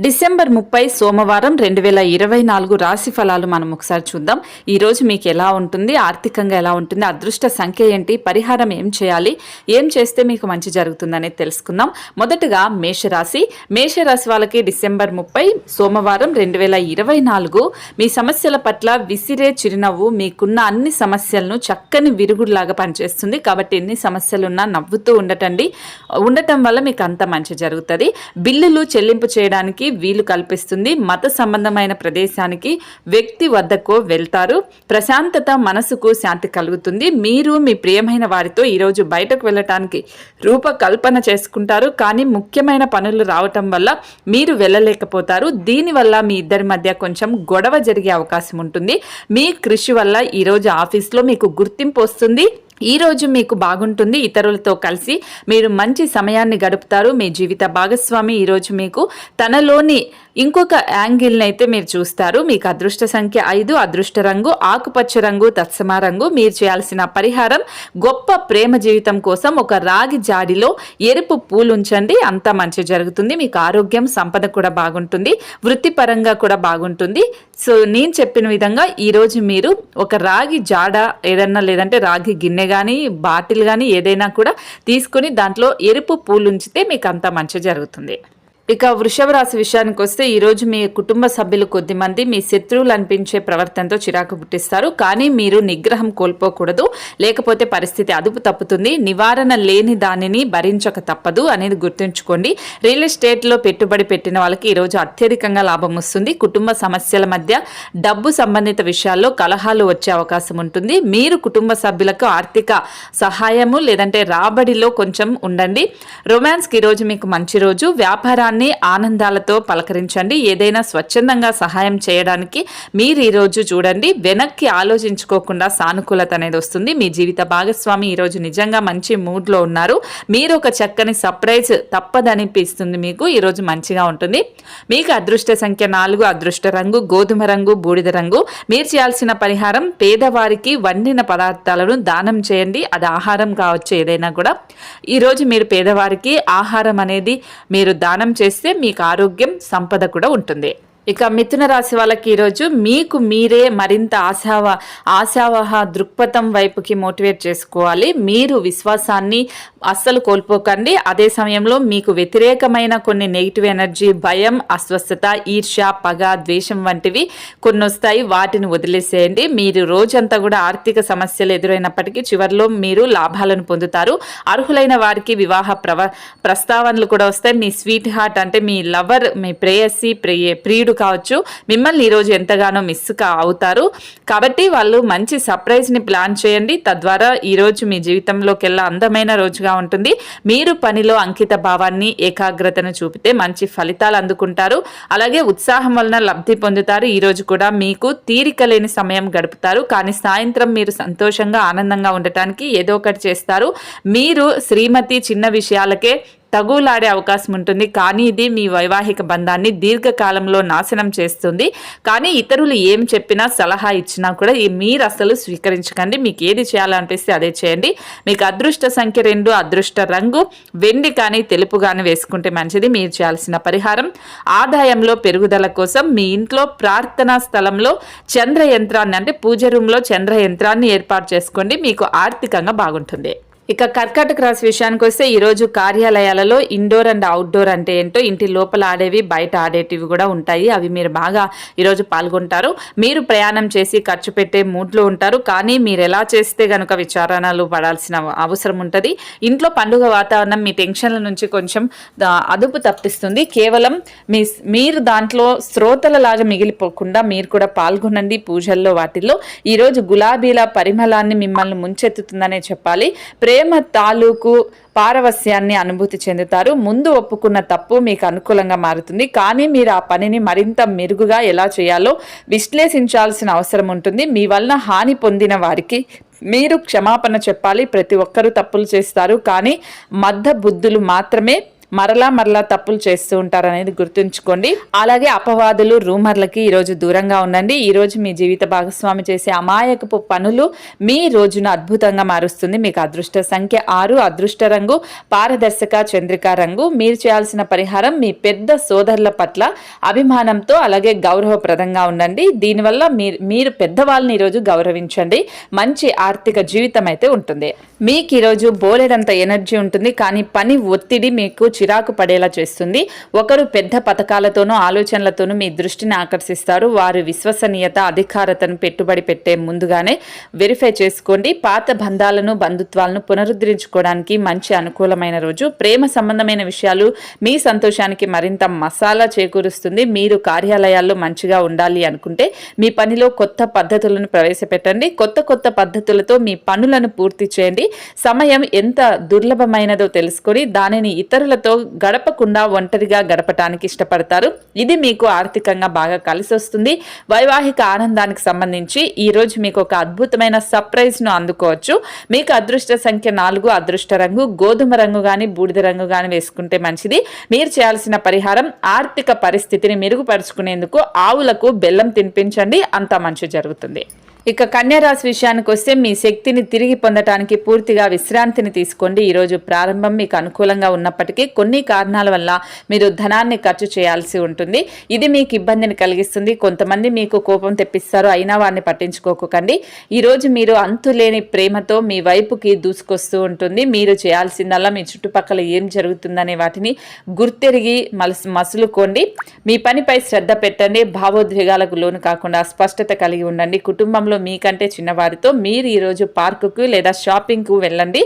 December ముప్పై సోమవారం రెండు వేల ఇరవై నాలుగు రాశి ఫలాలు మనం ఒకసారి చూద్దాం. ఈరోజు మీకు ఎలా ఉంటుంది? ఆర్థికంగా ఎలా ఉంటుంది? అదృష్ట సంఖ్య ఏంటి? పరిహారం ఏం చేయాలి? ఏం చేస్తే మీకు మంచి జరుగుతుందనేది తెలుసుకుందాం. మొదటగా మేషరాశి. మేషరాశి వాళ్ళకి డిసెంబర్ ముప్పై సోమవారం రెండు వేల ఇరవై నాలుగు మీ సమస్యల పట్ల విసిరే చిరునవ్వు మీకున్న అన్ని సమస్యలను చక్కని విరుగుడులాగా పనిచేస్తుంది. కాబట్టి ఎన్ని సమస్యలున్నా నవ్వుతూ ఉండటండి. ఉండటం వల్ల మీకు అంత మంచి జరుగుతుంది. బిల్లులు చెల్లింపు చేయడానికి వీలు కల్పిస్తుంది. మత సంబంధమైన ప్రదేశానికి వ్యక్తి వద్దకు వెళ్తారు. ప్రశాంతత మనసుకు శాంతి కలుగుతుంది. మీరు మీ ప్రియమైన వారితో ఈరోజు బయటకు వెళ్ళటానికి రూపకల్పన చేసుకుంటారు. కానీ ముఖ్యమైన పనులు రావటం వల్ల మీరు వెళ్ళలేకపోతారు. దీనివల్ల మీ ఇద్దరి మధ్య కొంచెం గొడవ జరిగే అవకాశం ఉంటుంది. మీ కృషి వల్ల ఈరోజు ఆఫీస్లో మీకు గుర్తింపు వస్తుంది. ఈ రోజు మీకు బాగుంటుంది. ఇతరులతో కలిసి మీరు మంచి సమయాన్ని గడుపుతారు. మీ జీవిత భాగస్వామి ఈరోజు మీకు తనలో తనలోని ఇంకొక యాంగిల్ని అయితే మీరు చూస్తారు. మీకు అదృష్ట సంఖ్య ఐదు అదృష్ట రంగు ఆకుపచ్చ రంగు తత్సమ రంగు. మీరు చేయాల్సిన పరిహారం గొప్ప ప్రేమ జీవితం కోసం ఒక రాగి జాడిలో ఎరుపు పూలు ఉంచండి. అంతా మంచి జరుగుతుంది. మీకు ఆరోగ్యం సంపద కూడా బాగుంటుంది. వృత్తిపరంగా కూడా బాగుంటుంది. సో నేను చెప్పిన విధంగా ఈరోజు మీరు ఒక రాగి జాడ ఏదన్నా లేదంటే రాగి గిన్నె కానీ బాటిల్ కానీ ఏదైనా కూడా తీసుకుని దాంట్లో ఎరుపు పూలు ఉంచితే మీకు అంతా మంచి జరుగుతుంది. ఇక వృషభ రాశి విషయానికి వస్తే ఈరోజు మీ కుటుంబ సభ్యులు కొద్దిమంది మీ శత్రువులు అనిపించే ప్రవర్తనతో చిరాకు పుట్టిస్తారు. కానీ మీరు నిగ్రహం కోల్పోకూడదు. లేకపోతే పరిస్థితి అదుపు తప్పుతుంది. నివారణ లేని దానిని భరించక తప్పదు అనేది గుర్తుంచుకోండి. రియల్ ఎస్టేట్లో పెట్టుబడి పెట్టిన వాళ్ళకి ఈరోజు అత్యధికంగా లాభం వస్తుంది. కుటుంబ సమస్యల మధ్య డబ్బు సంబంధిత విషయాల్లో కలహాలు వచ్చే అవకాశం ఉంటుంది. మీరు కుటుంబ సభ్యులకు ఆర్థిక సహాయము లేదంటే రాబడిలో కొంచెం ఉండండి. రొమాన్స్కి ఈరోజు మీకు మంచి రోజు. వ్యాపారాన్ని ఆనందాలతో పలకరించండి. ఏదైనా స్వచ్ఛందంగా సహాయం చేయడానికి మీరు ఈరోజు చూడండి. వెనక్కి ఆలోచించుకోకుండా సానుకూలత అనేది వస్తుంది. మీ జీవిత భాగస్వామి ఈరోజు నిజంగా మంచి మూడ్లో ఉన్నారు. మీరు ఒక చక్కని సర్ప్రైజ్ తప్పదనిపిస్తుంది మీకు. ఈరోజు మంచిగా ఉంటుంది. మీకు అదృష్ట సంఖ్య నాలుగు అదృష్ట రంగు గోధుమ రంగు బూడిద రంగు. మీరు చేయాల్సిన పరిహారం పేదవారికి వండిన పదార్థాలను దానం చేయండి. అది ఆహారం కావచ్చు ఏదైనా కూడా. ఈరోజు మీరు పేదవారికి ఆహారం అనేది మీరు దానం చేస్తే మీకు ఆరోగ్యం సంపద కూడా ఉంటుంది. ఇక మిథున రాశి వాళ్ళకి ఈరోజు మీకు మీరే మరింత ఆశావ ఆశావహ దృక్పథం వైపుకి మోటివేట్ చేసుకోవాలి. మీరు విశ్వాసాన్ని అస్సలు కోల్పోకండి. అదే సమయంలో మీకు వ్యతిరేకమైన కొన్ని నెగిటివ్ ఎనర్జీ భయం అస్వస్థత ఈర్ష్య పగ ద్వేషం వంటివి కొన్ని వస్తాయి వాటిని వదిలేసేయండి. మీరు రోజంతా కూడా ఆర్థిక సమస్యలు ఎదురైనప్పటికీ చివరిలో మీరు లాభాలను పొందుతారు. అర్హులైన వారికి వివాహ ప్రవ ప్రస్తావనలు కూడా వస్తాయి. మీ స్వీట్ హార్ట్ అంటే మీ లవర్ మీ ప్రేయసి ప్రియ ప్రియుడు కావచ్చు. మిమ్మల్ని ఈరోజు ఎంతగానో మిస్ అవుతారు. కాబట్టి వాళ్ళు మంచి సర్ప్రైజ్ని ప్లాన్ చేయండి. తద్వారా ఈరోజు మీ జీవితంలోకెల్లా అందమైన రోజుగా ఉంటుంది. మీరు పనిలో అంకిత భావాన్ని ఏకాగ్రతను చూపితే మంచి ఫలితాలు అందుకుంటారు. అలాగే ఉత్సాహం వలన లబ్ధి పొందుతారు. ఈరోజు కూడా మీకు తీరిక లేని సమయం గడుపుతారు. కానీ సాయంత్రం మీరు సంతోషంగా ఆనందంగా ఉండటానికి ఏదో ఒకటి చేస్తారు. మీరు శ్రీమతి చిన్న విషయాలకే తగులాడే అవకాశం ఉంటుంది. కానీ ఇది మీ వైవాహిక బంధాన్ని దీర్ఘకాలంలో నాశనం చేస్తుంది. కానీ ఇతరులు ఏం చెప్పినా సలహా ఇచ్చినా కూడా మీరు అసలు స్వీకరించకండి. మీకు ఏది చేయాలనిపిస్తే అదే చేయండి. మీకు అదృష్ట సంఖ్య రెండు అదృష్ట రంగు వెండి కానీ తెలుపు కానీ వేసుకుంటే మంచిది. మీరు చేయాల్సిన పరిహారం ఆదాయంలో పెరుగుదల కోసం మీ ఇంట్లో ప్రార్థనా స్థలంలో చంద్ర యంత్రాన్ని అంటే పూజ రూమ్లో చంద్ర యంత్రాన్ని ఏర్పాటు చేసుకోండి. మీకు ఆర్థికంగా బాగుంటుంది. ఇక కర్కాటక రాశి విషయానికి వస్తే ఈరోజు కార్యాలయాలలో ఇండోర్ అండ్ అవుట్డోర్ అంటే ఏంటో ఇంటి లోపల ఆడేవి బయట ఆడేటివి కూడా ఉంటాయి. అవి మీరు బాగా ఈరోజు పాల్గొంటారు. మీరు ప్రయాణం చేసి ఖర్చు పెట్టే మూడ్లో ఉంటారు. కానీ మీరు ఎలా చేస్తే కనుక విచారణలు పడాల్సిన అవసరం ఉంటుంది. ఇంట్లో పండుగ వాతావరణం మీ టెన్షన్ల నుంచి కొంచెం అదుపు తప్పిస్తుంది. కేవలం మీ మీరు దాంట్లో శ్రోతలలాగా మిగిలిపోకుండా మీరు కూడా పాల్గొనండి పూజల్లో వాటిల్లో. ఈరోజు గులాబీల పరిమళాన్ని మిమ్మల్ని ముంచెత్తుతుందనే చెప్పాలి. ప్రేమ తాలూకు పారవస్యాన్ని అనుభూతి చెందుతారు. ముందు ఒప్పుకున్న తప్పు మీకు అనుకూలంగా మారుతుంది. కానీ మీరు ఆ పనిని మరింత మెరుగుగా ఎలా చేయాలో విశ్లేషించాల్సిన అవసరం ఉంటుంది. మీ వలన హాని పొందిన వారికి మీరు క్షమాపణ చెప్పాలి. ప్రతి ఒక్కరూ తప్పులు చేస్తారు. కానీ మద్ద బుద్ధులు మాత్రమే మరలా మరలా తప్పులు చేస్తూ ఉంటారు అనేది గుర్తుంచుకోండి. అలాగే అపవాదులు రూమర్లకి ఈరోజు దూరంగా ఉండండి. ఈరోజు మీ జీవిత భాగస్వామి చేసే అమాయకపు పనులు మీ రోజును అద్భుతంగా మారుస్తుంది. మీకు అదృష్ట సంఖ్య ఆరు అదృష్ట రంగు పారదర్శక చంద్రికా రంగు. మీరు చేయాల్సిన పరిహారం మీ పెద్ద సోదరుల పట్ల అభిమానంతో అలాగే గౌరవప్రదంగా ఉండండి. దీనివల్ల మీరు మీరు పెద్దవాళ్ళని ఈరోజు గౌరవించండి. మంచి ఆర్థిక జీవితం అయితే ఉంటుంది. మీకు ఈరోజు బోలెడంత ఎనర్జీ ఉంటుంది. కానీ పని ఒత్తిడి మీకు చిరాకు పడేలా చేస్తుంది. ఒకరు పెద్ద పథకాలతోనూ ఆలోచనలతోనూ మీ దృష్టిని ఆకర్షిస్తారు. వారి విశ్వసనీయత అధికారతను పెట్టుబడి పెట్టే ముందుగానే వెరిఫై చేసుకోండి. పాత బంధాలను బంధుత్వాలను పునరుద్ధరించుకోవడానికి మంచి అనుకూలమైన రోజు. ప్రేమ సంబంధమైన విషయాలు మీ సంతోషానికి మరింత మసాలా చేకూరుస్తుంది. మీరు కార్యాలయాల్లో మంచిగా ఉండాలి అనుకుంటే మీ పనిలో కొత్త పద్ధతులను ప్రవేశపెట్టండి. కొత్త కొత్త పద్ధతులతో మీ పనులను పూర్తి చేయండి. సమయం ఎంత దుర్లభమైనదో తెలుసుకొని దానిని ఇతరులతో గడపకుండా ఒంటరిగా గడపటానికి ఇష్టపడతారు. ఇది మీకు ఆర్థికంగా బాగా కలిసి వస్తుంది. వైవాహిక ఆనందానికి సంబంధించి ఈరోజు మీకు ఒక అద్భుతమైన సర్ప్రైజ్ను అందుకోవచ్చు. మీకు అదృష్ట సంఖ్య నాలుగు అదృష్ట రంగు గోధుమ రంగు కానీ బూడిద రంగు కానీ వేసుకుంటే మంచిది. మీరు చేయాల్సిన పరిహారం ఆర్థిక పరిస్థితిని మెరుగుపరుచుకునేందుకు ఆవులకు బెల్లం తినిపించండి. అంతా మంచి జరుగుతుంది. ఇక కన్యారాశి విషయానికి వస్తే మీ శక్తిని తిరిగి పొందటానికి పూర్తిగా విశ్రాంతిని తీసుకోండి. ఈరోజు ప్రారంభం మీకు అనుకూలంగా ఉన్నప్పటికీ కొన్ని కారణాల వల్ల మీరు ధనాన్ని ఖర్చు చేయాల్సి ఉంటుంది. ఇది మీకు ఇబ్బందిని కలిగిస్తుంది. కొంతమంది మీకు కోపం తెప్పిస్తారు. అయినా వారిని పట్టించుకోకండి. ఈరోజు మీరు అంతులేని ప్రేమతో మీ వైపుకి దూసుకొస్తూ ఉంటుంది. మీరు చేయాల్సిందల్లా మీ చుట్టుపక్కల ఏం జరుగుతుందనే వాటిని గుర్తెరిగి మలసి మసులుకోండి. మీ పనిపై శ్రద్ధ పెట్టండి. భావోద్వేగాలకు లోను కాకుండా స్పష్టత కలిగి ఉండండి. కుటుంబంలో మీకంటే చిన్నవారితో మీరు ఈరోజు పార్కుకు లేదా షాపింగ్కు వెళ్ళండి.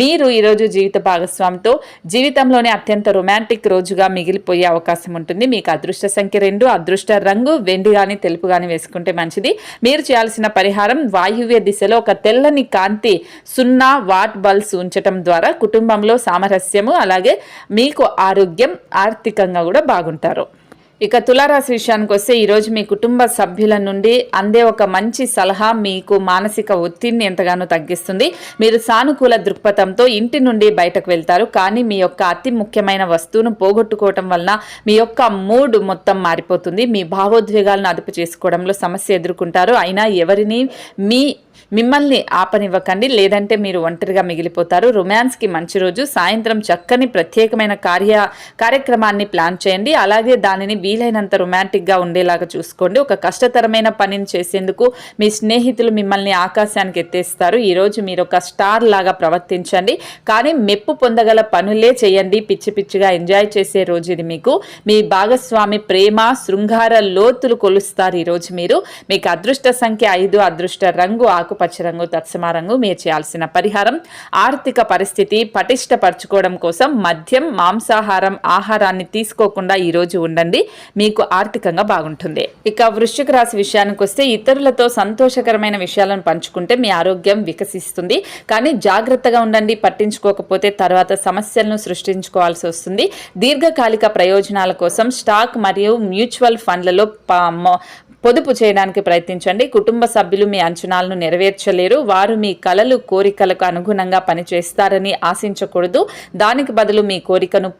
మీరు ఈరోజు జీవిత భాగస్వామితో జీవితంలోనే అత్యంత రొమాంటిక్ రోజుగా మిగిలిపోయే అవకాశం ఉంటుంది. మీకు అదృష్ట సంఖ్య రెండు అదృష్ట రంగు వెండి కానీ తెలుపు కానీ వేసుకుంటే మంచిది. మీరు చేయాల్సిన పరిహారం వాయువ్య దిశలో ఒక తెల్లని కాంతి సున్నా వాట్ బల్బ్స్ ఉంచటం ద్వారా కుటుంబంలో సామరస్యము అలాగే మీకు ఆరోగ్యం ఆర్థికంగా కూడా బాగుంటారు. ఇక తులారాశి విషయానికి వస్తే ఈరోజు మీ కుటుంబ సభ్యుల నుండి అందే ఒక మంచి సలహా మీకు మానసిక ఒత్తిడిని ఎంతగానో తగ్గిస్తుంది. మీరు సానుకూల దృక్పథంతో ఇంటి నుండి బయటకు వెళ్తారు. కానీ మీ యొక్క అతి ముఖ్యమైన వస్తువును పోగొట్టుకోవటం వలన మీ యొక్క మూడ్ మొత్తం మారిపోతుంది. మీ భావోద్వేగాలను అదుపు చేసుకోవడంలో సమస్య ఎదుర్కొంటారు. అయినా ఎవరిని మీ మిమ్మల్ని ఆపనివ్వకండి లేదంటే మీరు ఒంటరిగా మిగిలిపోతారు. రొమాన్స్కి మంచి రోజు. సాయంత్రం చక్కని ప్రత్యేకమైన కార్య కార్యక్రమాన్ని ప్లాన్ చేయండి. అలాగే దానిని వీలైనంత రొమాంటిక్గా ఉండేలాగా చూసుకోండి. ఒక కష్టతరమైన పనిని చేసేందుకు మీ స్నేహితులు మిమ్మల్ని ఆకాశానికి ఎత్తేస్తారు. ఈరోజు మీరు ఒక స్టార్ లాగా ప్రవర్తించండి. కానీ మెప్పు పొందగల పనులే చేయండి. పిచ్చి పిచ్చిగా ఎంజాయ్ చేసే రోజు ఇది మీకు. మీ భాగస్వామి ప్రేమ శృంగార లోతులు కొలుస్తారు ఈరోజు మీరు. మీకు అదృష్ట సంఖ్య ఐదు అదృష్ట రంగు ఆకు రంగు తత్సమ రంగు మీరు చేయాల్సిన పరిహారం. ఆర్థిక పరిస్థితి పటిష్టపరచుకోవడం కోసం మద్యం మాంసాహారం ఆహారాన్ని తీసుకోకుండా ఈ రోజు ఉండండి. మీకు ఆర్థికంగా బాగుంటుంది. ఇక వృశ్చిక రాశి విషయానికి వస్తే ఇతరులతో సంతోషకరమైన విషయాలను పంచుకుంటే మీ ఆరోగ్యం వికసిస్తుంది. కానీ జాగ్రత్తగా ఉండండి పట్టించుకోకపోతే తర్వాత సమస్యలను సృష్టించుకోవాల్సి వస్తుంది. దీర్ఘకాలిక ప్రయోజనాల కోసం స్టాక్ మరియు మ్యూచువల్ ఫండ్లలో పొదుపు చేయడానికి ప్రయత్నించండి. కుటుంబ సభ్యులు మీ అంచనాలను నెరవేర్చలేరు. వారు మీ కలలు కోరికలకు అనుగుణంగా పనిచేస్తారని ఆశించకూడదు. దానికి బదులు మీ కోరికను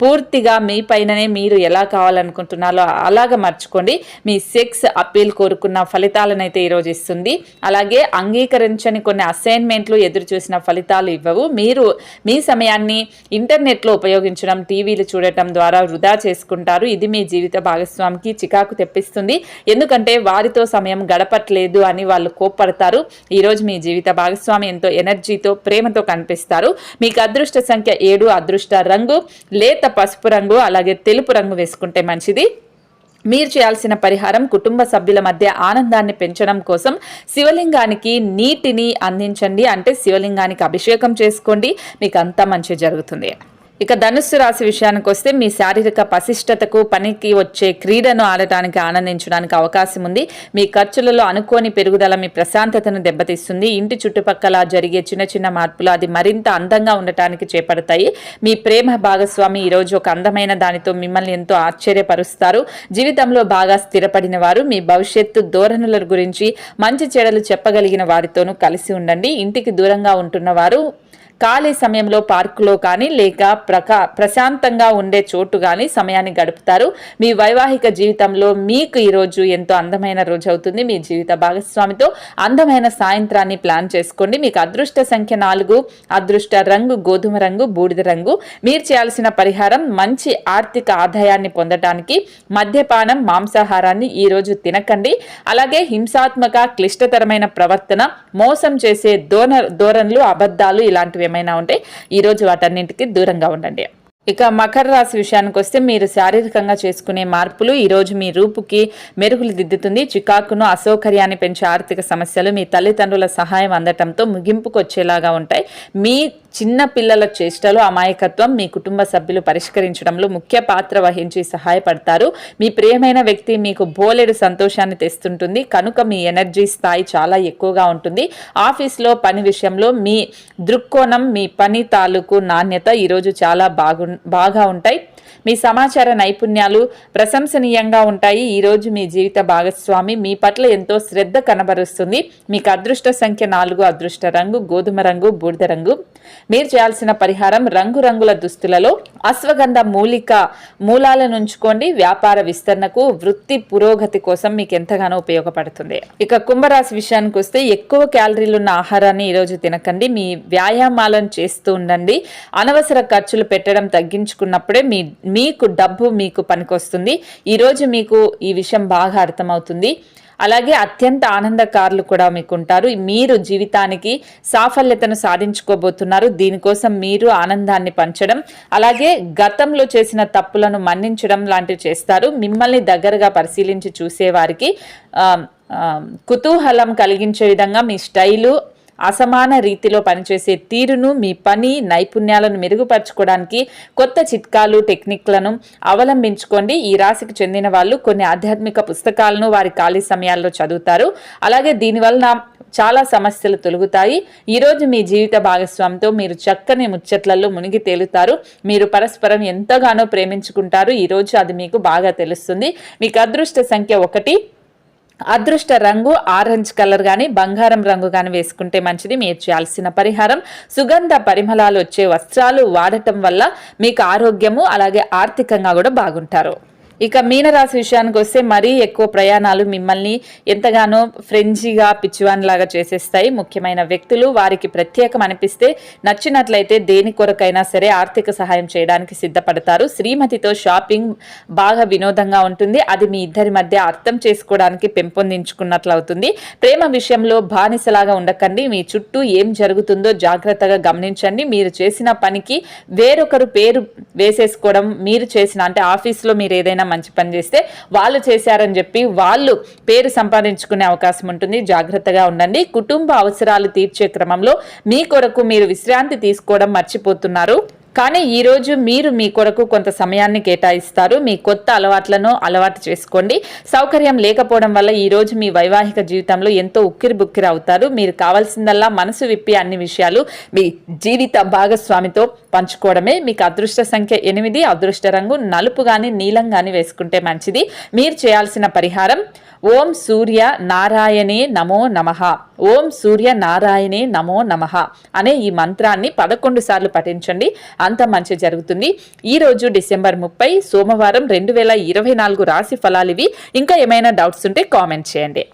పూర్తిగా మీ పైననే మీరు ఎలా కావాలనుకుంటున్నారో అలాగ మర్చుకోండి. మీ సెక్స్ అప్పీల్ కోరుకున్న ఫలితాలను అయితే ఈరోజు ఇస్తుంది. అలాగే అంగీకరించని కొన్ని అసైన్మెంట్లు ఎదురు చూసిన ఫలితాలు ఇవ్వవు. మీరు మీ సమయాన్ని ఇంటర్నెట్లో ఉపయోగించడం టీవీలు చూడటం ద్వారా వృధా చేసుకుంటారు. ఇది మీ జీవిత భాగస్వామికి చికాకు తెప్పిస్తుంది. ఎందుకంటే వారితో సమయం గడపట్లేదు అని వాళ్ళు కోప్పడతారు. ఈరోజు మీ జీవిత భాగస్వామి ఎంతో ఎనర్జీతో ప్రేమతో కనిపిస్తారు. మీకు అదృష్ట సంఖ్య ఏడు అదృష్ట రంగు. లేత పసుపు రంగు అలాగే తెలుపు రంగు వేసుకుంటే మంచిది. మీరు చేయాల్సిన పరిహారం కుటుంబ సభ్యుల మధ్య ఆనందాన్ని పెంచడం కోసం శివలింగానికి నీటిని అందించండి. అంటే శివలింగానికి అభిషేకం చేసుకోండి. మీకు అంతా మంచి జరుగుతుంది. ఇక ధనుస్సు రాశి విషయానికి వస్తే మీ శారీరక పసిష్టతకు పనికి వచ్చే క్రీడను ఆడటానికి ఆనందించడానికి అవకాశం ఉంది. మీ ఖర్చులలో అనుకోని పెరుగుదల మీ ప్రశాంతతను దెబ్బతీస్తుంది. ఇంటి చుట్టుపక్కల జరిగే చిన్న చిన్న మార్పులు అది మరింత అందంగా ఉండటానికి చేపడతాయి. మీ ప్రేమ భాగస్వామి ఈరోజు ఒక అందమైన దానితో మిమ్మల్ని ఎంతో ఆశ్చర్యపరుస్తారు. జీవితంలో బాగా స్థిరపడిన వారు మీ భవిష్యత్తు ధోరణుల గురించి మంచి చెడలు చెప్పగలిగిన వారితోనూ కలిసి ఉండండి. ఇంటికి దూరంగా ఉంటున్న వారు ఖాళీ సమయంలో పార్కులో కానీ లేక ప్రకా ప్రశాంతంగా ఉండే చోటు కానీ సమయాన్ని గడుపుతారు. మీ వైవాహిక జీవితంలో మీకు ఈరోజు ఎంతో అందమైన రోజు అవుతుంది. మీ జీవిత భాగస్వామితో అందమైన సాయంత్రాన్ని ప్లాన్ చేసుకోండి. మీకు అదృష్ట సంఖ్య నాలుగు అదృష్ట రంగు గోధుమ రంగు బూడిద రంగు. మీరు చేయాల్సిన పరిహారం మంచి ఆర్థిక ఆదాయాన్ని పొందడానికి మద్యపానం మాంసాహారాన్ని ఈరోజు తినకండి. అలాగే హింసాత్మక క్లిష్టతరమైన ప్రవర్తన మోసం చేసే దోన ధోరణులు అబద్ధాలు ఇలాంటివి ఏమైనా ఉంటే ఈరోజు వాటన్నింటికి దూరంగా ఉండండి. ఇక మకర రాశి విషయానికి వస్తే మీరు శారీరకంగా చేసుకునే మార్పులు ఈరోజు మీ రూపుకి మెరుగులు దిద్దుతుంది. చికాకును అసౌకర్యాన్ని పెంచే ఆర్థిక సమస్యలు మీ తల్లిదండ్రుల సహాయం అందటంతో ముగింపుకు వచ్చేలాగా ఉంటాయి. మీ చిన్న పిల్లల చేష్టలు అమాయకత్వం మీ కుటుంబ సభ్యులు పరిష్కరించడంలో ముఖ్య పాత్ర వహించి సహాయపడతారు. మీ ప్రియమైన వ్యక్తి మీకు బోలెడు సంతోషాన్ని తెస్తుంటుంది. కనుక మీ ఎనర్జీ స్థాయి చాలా ఎక్కువగా ఉంటుంది. ఆఫీస్లో పని విషయంలో మీ దృక్కోణం మీ పని తాలూకు నాణ్యత ఈరోజు చాలా బాగు బాగా ఉంటాయి. మీ సమాచార నైపుణ్యాలు ప్రశంసనీయంగా ఉంటాయి. ఈరోజు మీ జీవిత భాగస్వామి మీ పట్ల ఎంతో శ్రద్ధ కనబరుస్తుంది. మీకు అదృష్ట సంఖ్య నాలుగు అదృష్ట రంగు గోధుమ రంగు బూడిద రంగు. మీరు చేయాల్సిన పరిహారం రంగురంగుల దుస్తులలో అశ్వగంధ మూలిక మూలాలను ఉంచుకోండి. వ్యాపార విస్తరణకు వృత్తి పురోగతి కోసం మీకు ఎంతగానో ఉపయోగపడుతుంది. ఇక కుంభరాశి విషయానికి వస్తే ఎక్కువ క్యాలరీలు ఉన్న ఆహారాన్ని ఈరోజు తినకండి. మీ వ్యాయామాలను చేస్తూ ఉండండి. అనవసర ఖర్చులు పెట్టడం తగ్గించుకున్నప్పుడే మీ మీకు డబ్బు మీకు పనికొస్తుంది. ఈరోజు మీకు ఈ విషయం బాగా అర్థమవుతుంది. అలాగే అత్యంత ఆనందకారులు కూడా మీకు ఉంటారు మీరు జీవితానికి సాఫల్యతను సాధించుకోబోతున్నారు. దీనికోసం మీరు ఆనందాన్ని పంచడం అలాగే గతంలో చేసిన తప్పులను మన్నించడం లాంటివి చేస్తారు. మిమ్మల్ని దగ్గరగా పరిశీలించి చూసేవారికి కుతూహలం కలిగించే విధంగా మీ స్టైలు అసమాన రీతిలో పనిచేసే తీరును మీ పని నైపుణ్యాలను మెరుగుపరచుకోవడానికి కొత్త చిట్కాలు టెక్నిక్లను అవలంబించుకోండి. ఈ రాశికి చెందిన వాళ్ళు కొన్ని ఆధ్యాత్మిక పుస్తకాలను వారి ఖాళీ సమయాల్లో చదువుతారు. అలాగే దీనివలన చాలా సమస్యలు తొలుగుతాయి. ఈరోజు మీ జీవిత భాగస్వామితో మీరు చక్కని ముచ్చట్లలో మునిగి తేలుతారు. మీరు పరస్పరం ఎంతగానో ప్రేమించుకుంటారు. ఈరోజు అది మీకు బాగా తెలుస్తుంది. మీకు అదృష్ట సంఖ్య ఒకటి. అదృష్ట రంగు ఆరెంజ్ కలర్ కానీ బంగారం రంగు కానీ వేసుకుంటే మంచిది. మీరు చేయాల్సిన పరిహారం సుగంధ పరిమళాలు వచ్చే వస్త్రాలు వాడటం వల్ల మీకు ఆరోగ్యము అలాగే ఆర్థికంగా కూడా బాగుంటారు. ఇక మీనరాశి విషయానికి వస్తే మరీ ఎక్కువ ప్రయాణాలు మిమ్మల్ని ఎంతగానో ఫ్రెంజీగా పిచ్చివాన్ లాగా చేసేస్తాయి. ముఖ్యమైన వ్యక్తులు వారికి ప్రత్యేకం అనిపిస్తే నచ్చినట్లయితే దేని కొరకైనా సరే ఆర్థిక సహాయం చేయడానికి సిద్ధపడతారు. శ్రీమతితో షాపింగ్ బాగా వినోదంగా ఉంటుంది. అది మీ ఇద్దరి మధ్య అర్థం చేసుకోవడానికి పెంపొందించుకున్నట్లు అవుతుంది. ప్రేమ విషయంలో బానిసలాగా ఉండకండి. మీ చుట్టూ ఏం జరుగుతుందో జాగ్రత్తగా గమనించండి. మీరు చేసిన పనికి వేరొకరు పేరు వేసేసుకోవడం మీరు చేసిన అంటే ఆఫీస్లో మీరు ఏదైనా మంచి పని చేస్తే వాళ్ళు చేశారని చెప్పి వాళ్ళు పేరు సంపాదించుకునే అవకాశం ఉంటుంది. జాగ్రత్తగా ఉండండి. కుటుంబ అవసరాలు తీర్చే క్రమంలో మీ కొరకు మీరు విశ్రాంతి తీసుకోవడం మర్చిపోతున్నారు. కానీ ఈరోజు మీరు మీ కొరకు కొంత సమయాన్ని కేటాయిస్తారు. మీ కొత్త అలవాట్లను అలవాటు చేసుకోండి. సౌకర్యం లేకపోవడం వల్ల ఈరోజు మీ వైవాహిక జీవితంలో ఎంతో ఉక్కిరి బుక్కిరి అవుతారు. మీరు కావాల్సిందల్లా మనసు విప్పి అన్ని విషయాలు మీ జీవిత భాగస్వామితో పంచుకోవడమే. మీకు అదృష్ట సంఖ్య ఎనిమిది అదృష్ట రంగు నలుపు కానీ నీలం కానీ వేసుకుంటే మంచిది. మీరు చేయాల్సిన పరిహారం ఓం సూర్య నారాయణే నమో నమః. ఓం సూర్య నారాయణే నమో నమ అనే ఈ మంత్రాన్ని పదకొండు సార్లు పఠించండి. అంత మంచి జరుగుతుంది. ఈరోజు డిసెంబర్ ముప్పై సోమవారం రెండు వేల ఇరవై నాలుగు రాశి ఫలాలు ఇవి. ఇంకా ఏమైనా డౌట్స్ ఉంటే కామెంట్ చేయండి.